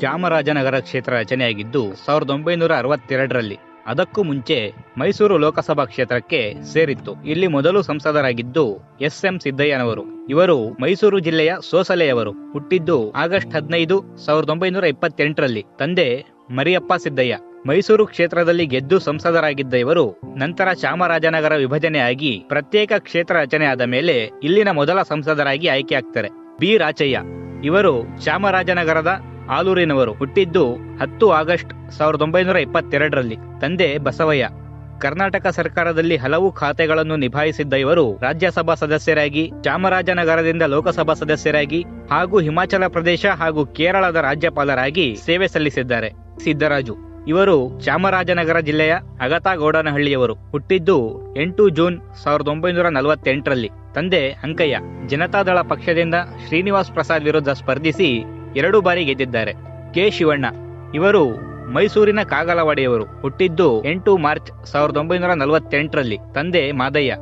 ಚಾಮರಾಜನಗರ ಕ್ಷೇತ್ರ ರಚನೆಯಾಗಿದ್ದು ಸಾವಿರದ ಒಂಬೈನೂರ ಅರವತ್ತೆರಡರಲ್ಲಿ. ಅದಕ್ಕೂ ಮುಂಚೆ ಮೈಸೂರು ಲೋಕಸಭಾ ಕ್ಷೇತ್ರಕ್ಕೆ ಸೇರಿತ್ತು. ಇಲ್ಲಿ ಮೊದಲು ಸಂಸದರಾಗಿದ್ದು ಎಸ್ ಎಂ ಸಿದ್ದಯ್ಯನವರು. ಇವರು ಮೈಸೂರು ಜಿಲ್ಲೆಯ ಸೋಸಲೆಯವರು. ಹುಟ್ಟಿದ್ದು ಆಗಸ್ಟ್ ಹದಿನೈದು, ಸಾವಿರದ ಒಂಬೈನೂರ ಇಪ್ಪತ್ತೆಂಟರಲ್ಲಿ. ತಂದೆ ಮರಿಯಪ್ಪ ಸಿದ್ದಯ್ಯ. ಮೈಸೂರು ಕ್ಷೇತ್ರದಲ್ಲಿ ಗೆದ್ದು ಸಂಸದರಾಗಿದ್ದ ಇವರು ನಂತರ ಚಾಮರಾಜನಗರ ವಿಭಜನೆಯಾಗಿ ಪ್ರತ್ಯೇಕ ಕ್ಷೇತ್ರ ರಚನೆಯಾದ ಮೇಲೆ ಇಲ್ಲಿನ ಮೊದಲ ಸಂಸದರಾಗಿ ಆಯ್ಕೆಯಾಗ್ತಾರೆ. ಬಿ. ರಾಚಯ್ಯ. ಇವರು ಚಾಮರಾಜನಗರದ ಆಲೂರಿನವರು ಹುಟ್ಟಿದ್ದು ಹತ್ತು ಆಗಸ್ಟ್ ಸಾವಿರದ ಒಂಬೈನೂರ ಇಪ್ಪತ್ತೆರಡರಲ್ಲಿ. ತಂದೆ ಬಸವಯ್ಯ. ಕರ್ನಾಟಕ ಸರ್ಕಾರದಲ್ಲಿ ಹಲವು ಖಾತೆಗಳನ್ನು ನಿಭಾಯಿಸಿದ್ದ ಇವರು ರಾಜ್ಯಸಭಾ ಸದಸ್ಯರಾಗಿ, ಚಾಮರಾಜನಗರದಿಂದ ಲೋಕಸಭಾ ಸದಸ್ಯರಾಗಿ ಹಾಗೂ ಹಿಮಾಚಲ ಪ್ರದೇಶ ಹಾಗೂ ಕೇರಳದ ರಾಜ್ಯಪಾಲರಾಗಿ ಸೇವೆ ಸಲ್ಲಿಸಿದ್ದಾರೆ. ಸಿದ್ದರಾಜು. ಇವರು ಚಾಮರಾಜನಗರ ಜಿಲ್ಲೆಯ ಅಗತಾಗೌಡನಹಳ್ಳಿಯವರು. ಹುಟ್ಟಿದ್ದು ಎಂಟು ಜೂನ್ ಸಾವಿರದ ಒಂಬೈನೂರ ನಲವತ್ತೆಂಟರಲ್ಲಿ. ತಂದೆ ಅಂಕಯ್ಯ. ಜನತಾದಳ ಪಕ್ಷದಿಂದ ಶ್ರೀನಿವಾಸ್ ಪ್ರಸಾದ್ ವಿರುದ್ಧ ಸ್ಪರ್ಧಿಸಿ ಎರಡು ಬಾರಿ ಗೆದ್ದಿದ್ದಾರೆ. ಕೆ. ಶಿವಣ್ಣ. ಇವರು ಮೈಸೂರಿನ ಕಾಗಲವಾಡಿಯವರು. ಹುಟ್ಟಿದ್ದು ಎಂಟು ಮಾರ್ಚ್ ಸಾವಿರದ ಒಂಬೈನೂರ ನಲವತ್ತೆಂಟರಲ್ಲಿ. ತಂದೆ ಮಾದಯ್ಯ.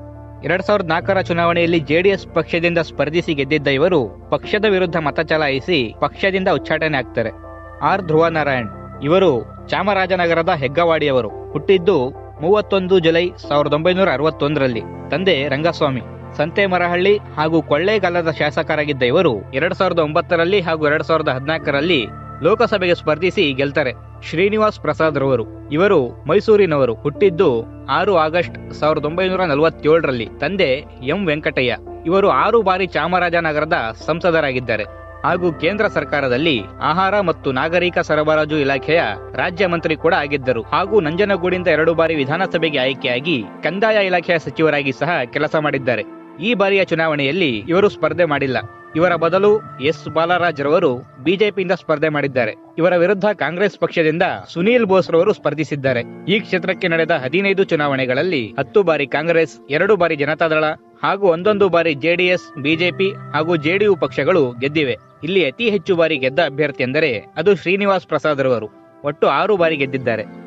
ಎರಡ್ ಸಾವಿರದ ನಾಲ್ಕರ ಚುನಾವಣೆಯಲ್ಲಿ ಜೆಡಿಎಸ್ ಪಕ್ಷದಿಂದ ಸ್ಪರ್ಧಿಸಿ ಗೆದ್ದಿದ್ದ ಇವರು ಪಕ್ಷದ ವಿರುದ್ಧ ಮತ ಚಲಾಯಿಸಿ ಪಕ್ಷದಿಂದ ಉಚ್ಚಾಟನೆ ಆಗ್ತಾರೆ. ಆರ್. ಧ್ರುವನಾರಾಯಣ್. ಇವರು ಚಾಮರಾಜನಗರದ ಹೆಗ್ಗವಾಡಿಯವರು. ಹುಟ್ಟಿದ್ದು ಮೂವತ್ತೊಂದು ಜುಲೈ ಸಾವಿರದ ಒಂಬೈನೂರ ಅರವತ್ತೊಂದರಲ್ಲಿ. ತಂದೆ ರಂಗಸ್ವಾಮಿ. ಸಂತೆಮರಹಳ್ಳಿ ಹಾಗೂ ಕೊಳ್ಳೇಗಾಲದ ಶಾಸಕರಾಗಿದ್ದ ಇವರು ಎರಡ್ ಸಾವಿರದ ಒಂಬತ್ತರಲ್ಲಿ ಹಾಗೂ ಎರಡ್ ಸಾವಿರದ ಹದಿನಾಲ್ಕರಲ್ಲಿ ಲೋಕಸಭೆಗೆ ಸ್ಪರ್ಧಿಸಿ ಗೆಲ್ತಾರೆ. ಶ್ರೀನಿವಾಸ್ ಪ್ರಸಾದ್ ರವರು. ಇವರು ಮೈಸೂರಿನವರು. ಹುಟ್ಟಿದ್ದು ಆರು ಆಗಸ್ಟ್ ಸಾವಿರದ ಒಂಬೈನೂರ ನಲವತ್ತೇಳರಲ್ಲಿ. ತಂದೆ ಎಂ ವೆಂಕಟಯ್ಯ. ಇವರು ಆರು ಬಾರಿ ಚಾಮರಾಜನಗರದ ಸಂಸದರಾಗಿದ್ದಾರೆ. ಹಾಗೂ ಕೇಂದ್ರ ಸರ್ಕಾರದಲ್ಲಿ ಆಹಾರ ಮತ್ತು ನಾಗರಿಕ ಸರಬರಾಜು ಇಲಾಖೆಯ ರಾಜ್ಯ ಮಂತ್ರಿ ಕೂಡ ಆಗಿದ್ದರು. ಹಾಗೂ ನಂಜನಗೂಡಿಂದ ಎರಡು ಬಾರಿ ವಿಧಾನಸಭೆಗೆ ಆಯ್ಕೆಯಾಗಿ ಕಂದಾಯ ಇಲಾಖೆಯ ಸಚಿವರಾಗಿ ಸಹ ಕೆಲಸ ಮಾಡಿದ್ದಾರೆ. ಈ ಬಾರಿಯ ಚುನಾವಣೆಯಲ್ಲಿ ಇವರು ಸ್ಪರ್ಧೆ ಮಾಡಿಲ್ಲ. ಇವರ ಬದಲು ಎಸ್ ಬಾಲರಾಜ್ ರವರು ಬಿಜೆಪಿಯಿಂದ ಸ್ಪರ್ಧೆ ಮಾಡಿದ್ದಾರೆ. ಇವರ ವಿರುದ್ಧ ಕಾಂಗ್ರೆಸ್ ಪಕ್ಷದಿಂದ ಸುನೀಲ್ ಬೋಸ್ ರವರು ಸ್ಪರ್ಧಿಸಿದ್ದಾರೆ. ಈ ಕ್ಷೇತ್ರಕ್ಕೆ ನಡೆದ ಹದಿನೈದು ಚುನಾವಣೆಗಳಲ್ಲಿ ಹತ್ತು ಬಾರಿ ಕಾಂಗ್ರೆಸ್, ಎರಡು ಬಾರಿ ಜನತಾದಳ ಹಾಗೂ ಒಂದೊಂದು ಬಾರಿ ಜೆಡಿಎಸ್, ಬಿಜೆಪಿ ಹಾಗೂ ಜೆಡಿಯು ಪಕ್ಷಗಳು ಗೆದ್ದಿವೆ. ಇಲ್ಲಿ ಅತಿ ಹೆಚ್ಚು ಬಾರಿ ಗೆದ್ದ ಅಭ್ಯರ್ಥಿ ಎಂದರೆ ಅದು ಶ್ರೀನಿವಾಸ್ ಪ್ರಸಾದ್ ರವರು. ಒಟ್ಟು ಆರು ಬಾರಿ ಗೆದ್ದಿದ್ದಾರೆ.